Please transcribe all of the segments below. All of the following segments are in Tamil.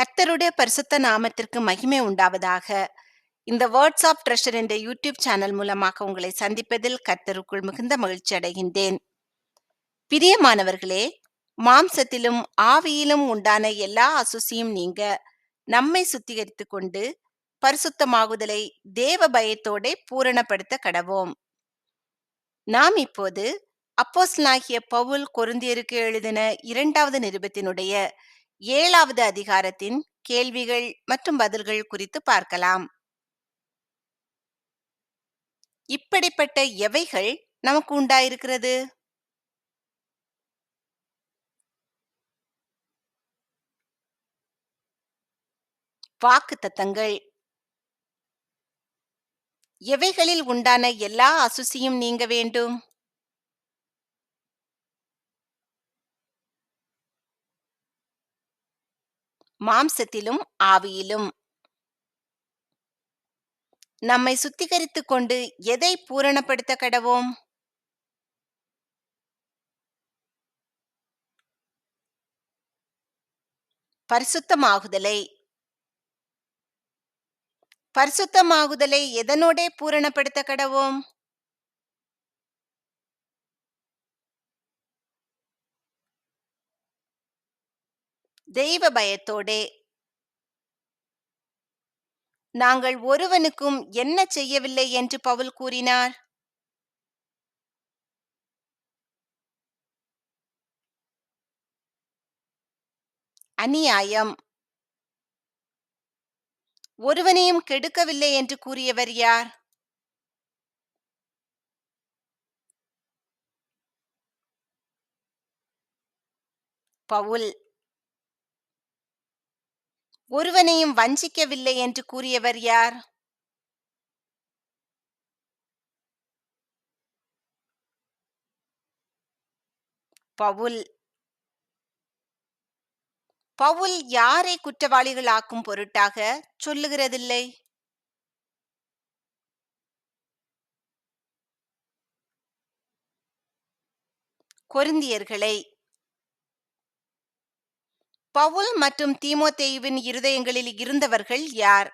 கர்த்தருடைய பரிசுத்த நாமத்திற்கு மகிமை உண்டாவதாக. இந்த வேர்ட்ஸ் ஆஃப் ட்ரெஷர் என்ற யூடியூப் சேனல் மூலமாக உங்களை சந்திப்பதில் கர்த்தருக்குள் மிகுந்த மகிழ்ச்சி அடைகின்றேன். பிரியமானவர்களே மாம்சத்திலும் ஆவியிலும் உண்டான எல்லா அசுசியும் நீங்க நம்மை சுத்திகரித்துக் கொண்டு பரிசுத்தமாகுதலை தேவ பயத்தோட பூரணப்படுத்த கடவோம். நாம் இப்போது அப்போஸ்தலனாகிய பவுல் கொருந்தியருக்கு எழுதின இரண்டாவது நிருபத்தினுடைய ஏழாவது அதிகாரத்தின் கேள்விகள் மற்றும் பதில்கள் குறித்து பார்க்கலாம். இப்படிப்பட்ட எவைகள் நமக்கு உண்டாயிருக்கிறது? வாக்கு தத்தங்கள். எவைகளில் உண்டான எல்லா அசுசியும் நீங்க வேண்டும்? மாம்சத்திலும் ஆவியிலும். நம்மை சுத்திகரித்துக் கொண்டு எதை பூரணப்படுத்த கடவோம்? பரிசுத்தமாகுதலை. பரிசுத்தமாகுதலை எதனோடே பூரணப்படுத்த கடவோம்? தெய்வ பயத்தோடே. நாங்கள் ஒருவனுக்கும் என்ன செய்யவில்லை? என்று பவுல் கூறினார். அநியாயம். ஒருவனையும் கெடுக்கவில்லை என்று கூறியவர் யார்? பவுல். ஒருவனையும் வஞ்சிக்கவில்லை என்று கூறியவர் யார்? பவுல். பவுல் யாரை குற்றவாளிகளாக்கும் பொருட்டாக சொல்லுகிறதில்லை? கொருந்தியர்களை பவுல் மற்றும் தீமோத்தேயுவின் இருதயங்களில் இருந்தவர்கள் யார்?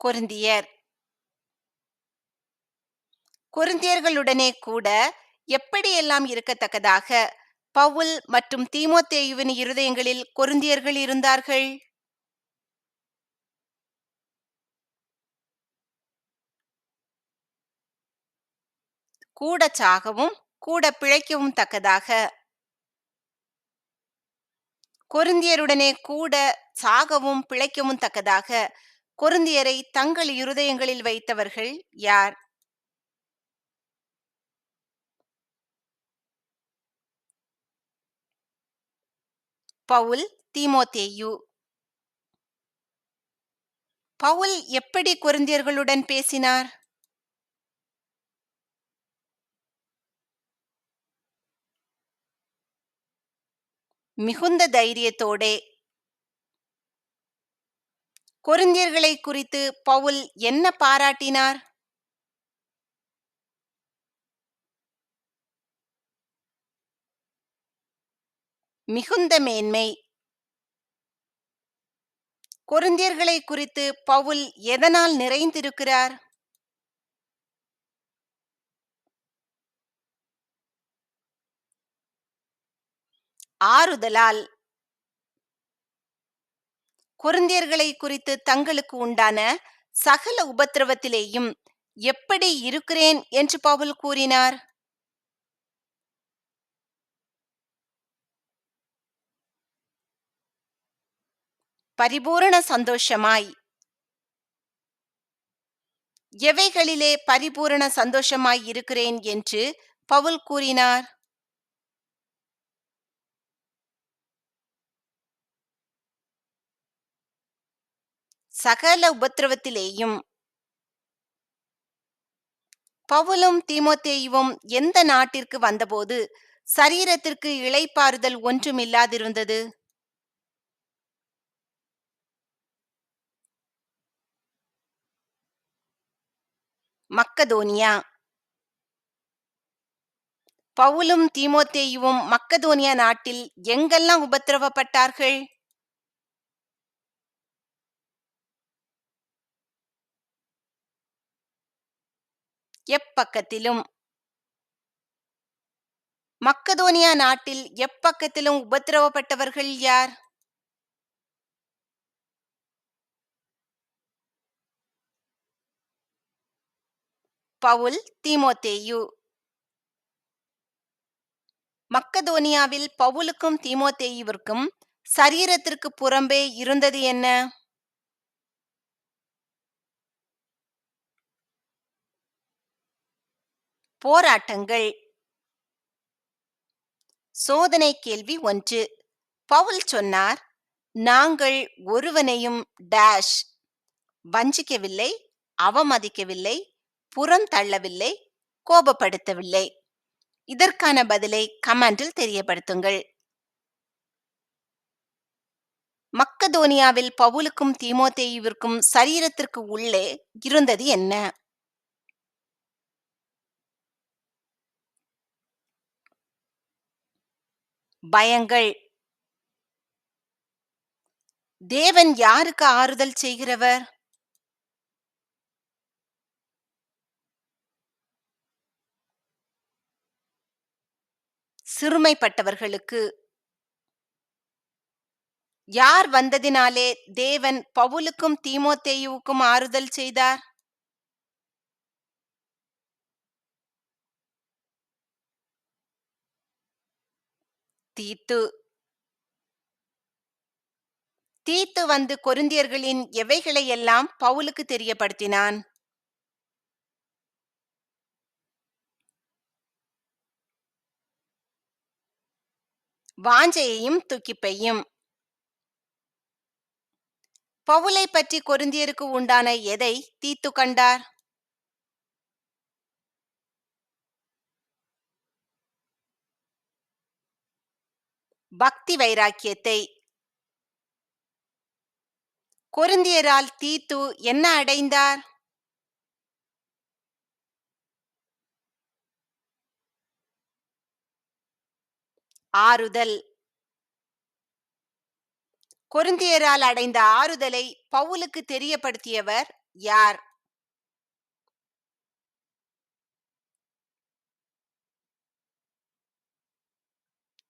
கொருந்தியர். கொருந்தியர்களுடனே கூட எப்படியெல்லாம் இருக்கத்தக்கதாக? பவுல் மற்றும் தீமோத்தேயுவின் இருதயங்களில் கொருந்தியர்கள் இருந்தார்கள்? கூட சாகவும் கூட பிழைக்கவும் தக்கதாக. கொருந்தியருடனே கூட சாகவும் பிழைக்கவும் தக்கதாக. கொருந்தியரை தங்கள் இருதயங்களில் வைத்தவர்கள் யார்? பவுல் தீமோத்தேயு. பவுல் எப்படி கொருந்தியர்களுடன் பேசினார்? மிகுந்த தைரியத்தோடே. கொரிந்தியர்களை குறித்து பவுல் என்ன பாராட்டினார்? மிகுந்த மேன்மை. கொருந்தியர்களை குறித்து பவுல் எதனால் நிறைந்திருக்கிறார்? ஆறுதலால் குருந்தியர்களை குறித்து தங்களுக்கு உண்டான சகல உபத்திரவத்திலேயும் எப்படி இருக்கிறேன் என்று பவுல் கூறினார். பரிபூரண சந்தோஷமாய். எவைகளிலே பரிபூரண சந்தோஷமாய் இருக்கிறேன் என்று பவுல் கூறினார். சகல உபத்திரவத்திலேயும். பவுலும் தீமோத்தேயுவும் எந்த நாட்டிற்கு வந்தபோது சரீரத்திற்கு இளைப்பாறுதல் ஒன்றுமில்லாதிருந்தது மக்கதோனியா. பவுலும் தீமோத்தேயுவும் மக்கதோனியா நாட்டில் எங்கெல்லாம் உபத்திரவப்பட்டார்கள்? எப்பக்கத்திலும்? மக்கதோனியா நாட்டில் எப்பக்கத்திலும் உபத்திரவப்பட்டவர்கள் யார்? பவுல் தீமோத்தேயு. மக்கதோனியாவில் பவுலுக்கும் தீமோத்தேயுவிற்கும் சரீரத்திற்கு புறம்பே இருந்தது என்ன? போராட்டங்கள். சோதனை கேள்வி ஒன்று. பவுல் சொன்னார் நாங்கள் ஒருவனையும் டேஷ் வஞ்சிக்கவில்லை அவமதிக்கவில்லை புறந்தள்ளவில்லை கோபப்படுத்தவில்லை. இதற்கான பதிலை கமாண்டில் தெரியப்படுத்துங்கள். மக்கதோனியாவில் பவுலுக்கும் தீமோத்தேயுவிற்கும் சரீரத்திற்கு உள்ளே இருந்தது என்ன? பயங்கள். தேவன் யாருக்கு ஆறுதல் செய்கிறவர்? சிறுமைப்பட்டவர்களுக்கு. யார் வந்ததினாலே தேவன் பவுலுக்கும் தீமோத்தேயுவுக்கும் ஆறுதல் செய்தார்? தீத்து. தீத்து வந்து கொரிந்தியர்களின் எவைகளையெல்லாம் பவுலுக்கு தெரியப்படுத்தினான்? வாஞ்சையையும் துக்கிப்பையும். பவுலை பற்றி கொருந்தியருக்கு உண்டான எதை தீத்து கண்டார்? பக்தி வைராக்கியத்தை கொருந்தியரால் தீத்து என்ன அடைந்தார்? ஆறுதல். கொருந்தியரால் அடைந்த ஆறுதலை பவுலுக்கு தெரியப்படுத்தியவர் யார்?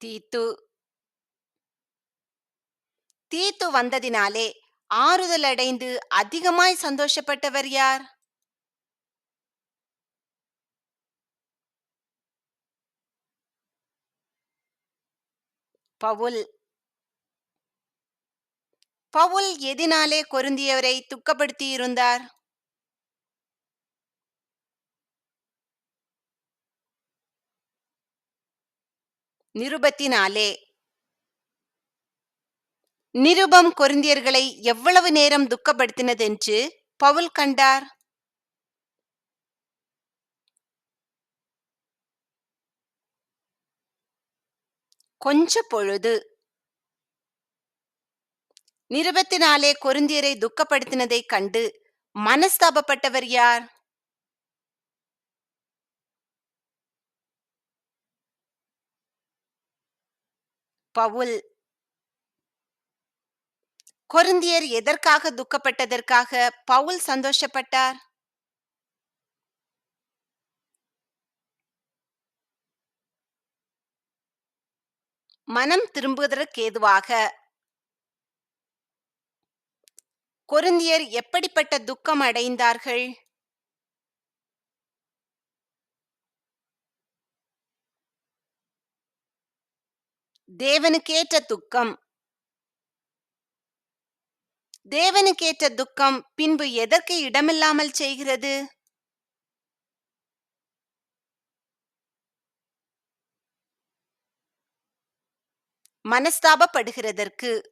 தீத்து. தீத்து வந்ததினாலே ஆறுதல் அடைந்து அதிகமாய் சந்தோஷப்பட்டவர் யார்? பவுல். பவுல் எதினாலே கொருந்தியவரை துக்கப்படுத்தி இருந்தார் நிருபத்தினாலே நிருபம் கொரிந்தியர்களை எவ்வளவு நேரம் துக்கப்படுத்தினதென்று பவுல் கண்டார். கொஞ்ச பொழுது நிருபத்தினாலே கொருந்தியரை துக்கப்படுத்தினதைக் கண்டு மனஸ்தாபப்பட்டவர் யார்? பவுல் கொருந்தியர் எதற்காக துக்கப்பட்டதற்காக பவுல் சந்தோஷப்பட்டார்? மனம் திரும்புவதற்கேதுவாக கொருந்தியர் எப்படிப்பட்ட துக்கம் அடைந்தார்கள்? தேவனுக்கேற்ற துக்கம் தேவனுக்கேற்ற துக்கம் பின்பு எதற்கு இடமில்லாமல் செய்கிறது? மனஸ்தாபப்படுகிறதற்கு.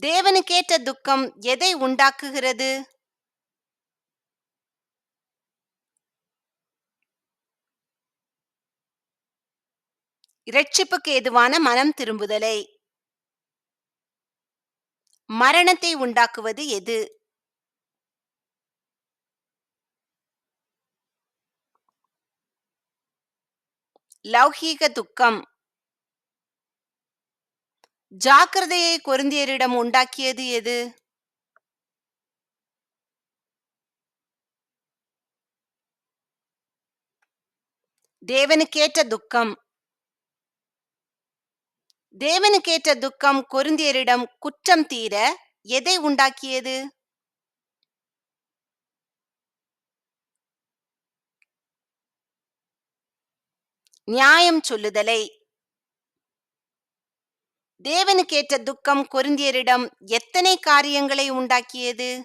தேவனுக்கேற்ற துக்கம் எதை உண்டாக்குகிறது? இரட்சிப்புக்கு ஏதுவான மனம் திரும்புதலை. மரணத்தை உண்டாக்குவது எது? லௌகீக துக்கம். ஜாக்கிரதையை கொருந்தியரிடம் உண்டாக்கியது எது? தேவனுக்கேற்ற துக்கம். தேவனுக்கேற்ற துக்கம் கொருந்தியரிடம் குற்றம் தீர எதை உண்டாக்கியது? நியாயம் சொல்லுதலை. தேவனுக்கேற்ற துக்கம் கொருந்தியரிடம் எத்தனை காரியங்களை உண்டாக்கியது?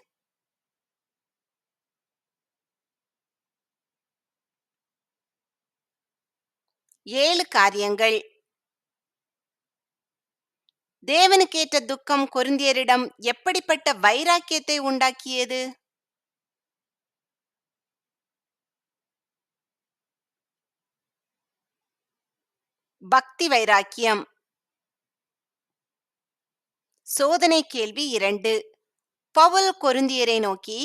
ஏழு காரியங்கள். தேவனுக்கேற்ற துக்கம் கொருந்தியரிடம் எப்படிப்பட்ட வைராக்கியத்தை உண்டாக்கியது? பக்தி வைராக்கியம். சோதனை கேள்வி இரண்டு. பவுல் கொருந்தியரை நோக்கி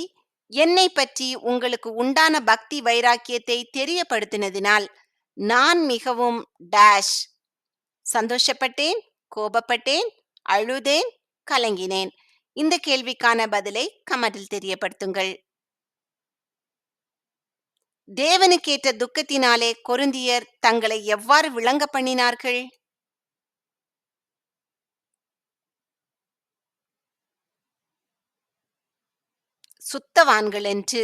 என்னை பற்றி உங்களுக்கு உண்டான பக்தி வைராக்கியத்தை தெரியப்படுத்தினதினால் நான் மிகவும் டேஷ். சந்தோஷப்பட்டேன். கோபப்பட்டேன் அழுதேன் கலங்கினேன். இந்த கேள்விக்கான பதிலை கமெண்டில் தெரியப்படுத்துங்கள். தேவனுக்கேற்ற துக்கத்தினாலே கொருந்தியர் தங்களை எவ்வாறு விளங்க பண்ணினார்கள்? சுத்தவான்கள் என்று.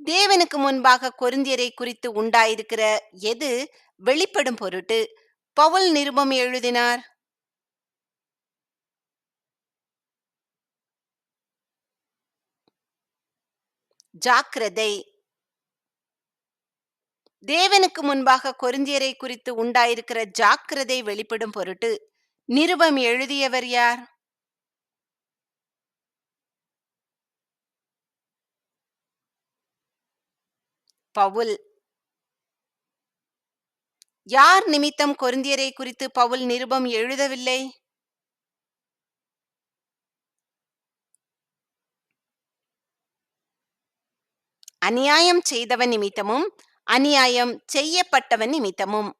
தேவனுக்கு முன்பாக கொருந்தியரை குறித்து உண்டாயிருக்கிற எது வெளிப்படும் பொருட்டு? பவுல் நிருபம் எழுதினார். ஜாக்கிரதை. தேவனுக்கு முன்பாக கொருந்தியரை குறித்து உண்டாயிருக்கிற ஜாக்கிரதை வெளிப்படும் பொருட்டு நிருபம் எழுதியவர் யார்? பவுல். யார் நிமித்தம் கொருந்தியரை குறித்து பவுல் நிருபம் எழுதவில்லை? அநியாயம் செய்தவன் நிமித்தமும் அநியாயம் செய்யப்பட்டவன் நிமித்தமும்.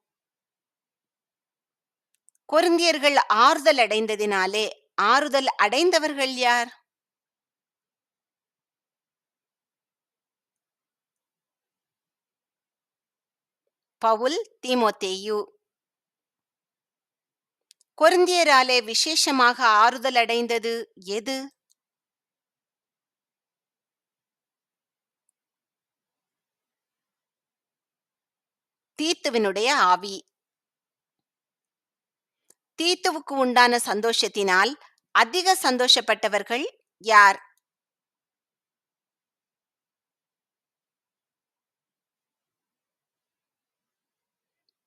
கொருந்தியர்கள் ஆறுதல் அடைந்ததினாலே ஆறுதல் அடைந்தவர்கள் யார்? பவுல் தீமோத்தேயு. கொருந்தியராலே விசேஷமாக ஆறுதல் அடைந்தது எது? தீத்துவினுடைய ஆவி. தீத்துவுக்கு உண்டான சந்தோஷத்தினால் அதிக சந்தோஷப்பட்டவர்கள் யார்?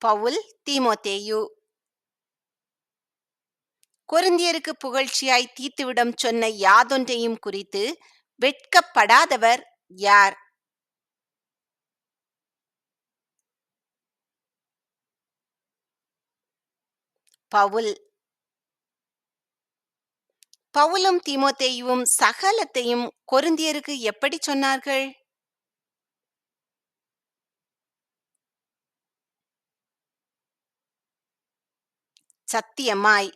பவுல் தீமோத்தேயு. கொருந்தியருக்கு புகழ்ச்சியாய் தீத்துவிடம் சொன்ன யாதொன்றையும் குறித்து வெட்கப்படாதவர் யார்? பவுல். பவுலும் தீமோத்தேயுவும் சகலத்தையும் கொருந்தியருக்கு எப்படி சொன்னார்கள்? சத்தியமாய்.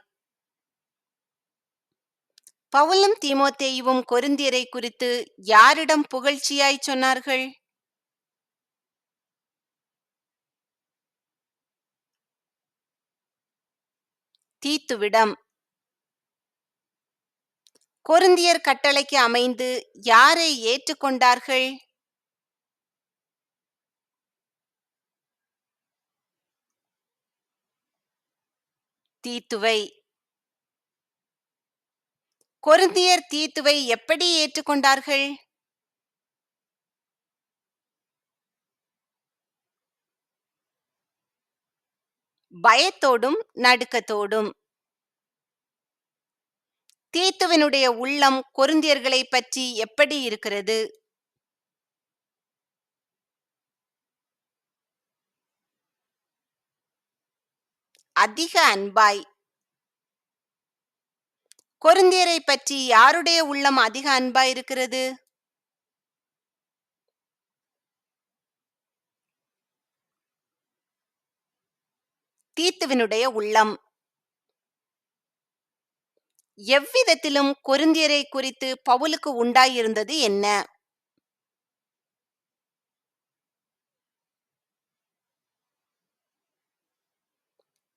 பவுலும் தீமோத்தேயுவும் கொருந்தியரை குறித்து யாரிடம் புகழ்ச்சியாய் சொன்னார்கள்? தீத்துவிடம். கொருந்தியர் கட்டளைக்கு அமைந்து யாரை ஏற்றுக்கொண்டார்கள்? தீத்துவை. கொருந்தியர் தீத்துவை எப்படி ஏற்றுக்கொண்டார்கள்? பயத்தோடும் நடுக்கத்தோடும். தீத்துவினுடைய உள்ளம் கொருந்தியர்களை பற்றி எப்படி இருக்கிறது? அதிக அன்பாய். கொருந்தியரை பற்றி யாருடைய உள்ளம் அதிக அன்பாய் இருக்கிறது? தீத்துவினுடைய உள்ளம். எவ்விதத்திலும் கொருந்தியரை குறித்து பவுலுக்கு உண்டாயிருந்தது என்ன?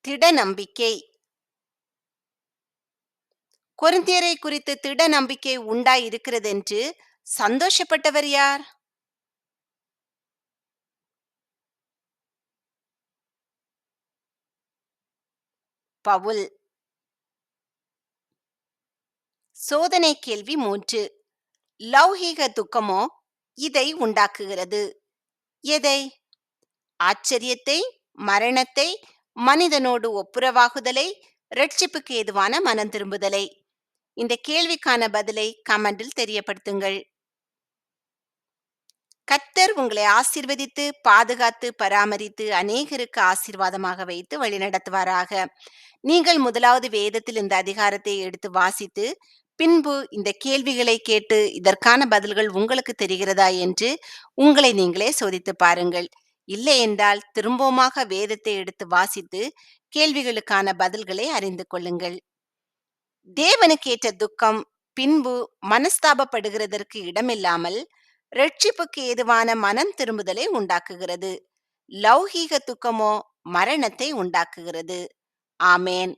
திட நம்பிக்கை கொரிந்தியரை குறித்து திட நம்பிக்கை உண்டாயிருக்கிறதென்று சந்தோஷப்பட்டவர் யார்? பவுல். சோதனை கேள்வி மூன்று. லௌகீக துக்கமோ இதை உண்டாக்குகிறது. எதை? ஆச்சரியத்தை மரணத்தை மனிதனோடு ஒப்புரவாகுதலை ரட்சிப்புக்கு ஏதுவான மனம் திரும்புதலை. இந்த கேள்விக்கான பதிலை கமெண்டில் தெரியப்படுத்துங்கள். கத்தர் உங்களை ஆசிர்வதித்து பாதுகாத்து பராமரித்து அநேகருக்கு ஆசீர்வாதமாக வைத்து வழிநடத்துவாராக. நீங்கள் முதலாவது வேதத்தில் இந்த அதிகாரத்தை எடுத்து வாசித்து பின்பு இந்த கேள்விகளை கேட்டு இதற்கான பதில்கள் உங்களுக்கு தெரிகிறதா என்று உங்களை நீங்களே சோதித்து பாருங்கள். இல்லை என்றால் திரும்பவுமாக வேதத்தை எடுத்து வாசித்து கேள்விகளுக்கான பதில்களை அறிந்து கொள்ளுங்கள். தேவனுக்கேற்ற துக்கம் பின்பு மனஸ்தாபப்படுகிறதற்கு இடமில்லாமல் ரட்சிப்புக்கு ஏதுவான மனம் திரும்புதலை உண்டாக்குகிறது. லௌகீக துக்கமோ மரணத்தை உண்டாக்குகிறது. ஆமேன்.